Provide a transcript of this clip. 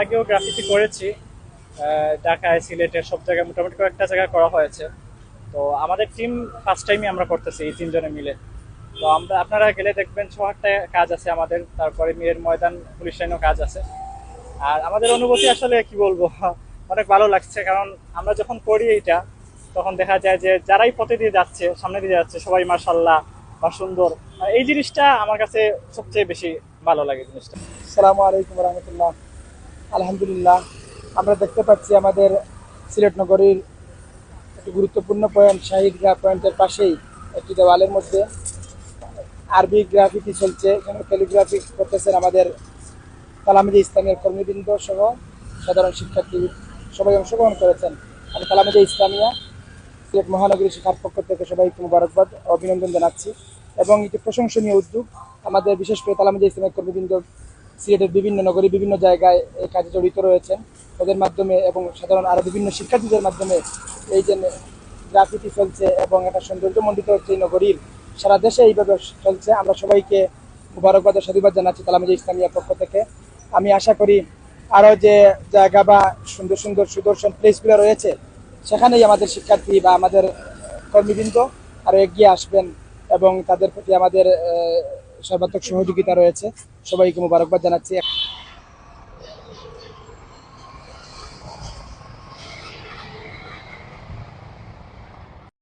আগেও গ্রাফিতি করেছি ঢাকায়, সিলেটের সব জায়গায় মোটামুটি কয়েকটা জায়গায় করা হয়েছে। তো আমাদের টিম ফার্স্ট টাইমই আমরা করতেছি এই তিনজনে মিলে। তো আমরা, আপনারা গেলে দেখবেন ছ আটটা কাজ আছে আমাদের, তারপরে মিরের ময়দান, পুলিশ লাইনও কাজ আছে। আর আমাদের অনুভূতি আসলে কি বলব, অনেক ভালো লাগছে, কারণ আমরা যখন করি এইটা, তখন দেখা যায় যে যারাই পথে দিয়ে যাচ্ছে, সামনে দিয়ে যাচ্ছে, সবাই মার্শাল্লাহ বা সুন্দর। এই জিনিসটা আমার কাছে সবচেয়ে বেশি ভালো লাগে জিনিসটা। আসসালামু আলাইকুম রহমতুল্লাহ। আলহামদুলিল্লাহ, আমরা দেখতে পাচ্ছি আমাদের সিলেট নগরীর একটি গুরুত্বপূর্ণ পয়েন্ট শাহিদগা পয়েন্টের পাশেই একটি দেওয়ালের মধ্যে আরবি গ্রাফিতি চলছে। এখানে ক্যালিগ্রাফি করতেছেন আমাদের কালামজি ইসলামের কর্মীবৃন্দ সহ সাধারণ শিক্ষার্থী সবাই অংশগ্রহণ করেছেন। আমি কালামজি ইসলামিয়া, সিলেট মহানগরী শিক্ষার পক্ষ থেকে সবাইকে মুবারকবাদ অভিনন্দন জানাচ্ছি। এবং এটি প্রশংসনীয় উদ্যোগ, আমাদের বিশেষ করে তালামজি ইসলামের কর্মীবৃন্দ সিলেটের বিভিন্ন নগরী, বিভিন্ন জায়গায় এই কাজে জড়িত রয়েছেন। ওদের মাধ্যমে এবং সাধারণ আরও বিভিন্ন শিক্ষার্থীদের মাধ্যমে এই যে গ্রাফিটি চলছে এবং একটা সৌন্দর্যমণ্ডিত হচ্ছে এই নগরীর সারা দেশে এইভাবে চলছে, আমরা সবাইকে মুবারকবাদ সাধুবাদ জানাচ্ছি তালামজি ইসলামিয়া পক্ষ থেকে। আমি আশা করি আরও যে জায়গা বা সুন্দর সুন্দর সুদর্শন প্লেসগুলো রয়েছে, সেখানেই আমাদের শিক্ষার্থী বা আমাদের কর্মীবৃন্দ আরও এগিয়ে আসবেন এবং তাদের প্রতি আমাদের সর্বাত্মক সহযোগিতা রয়েছে। সবাইকে মোবারকবাদ জানাচ্ছি।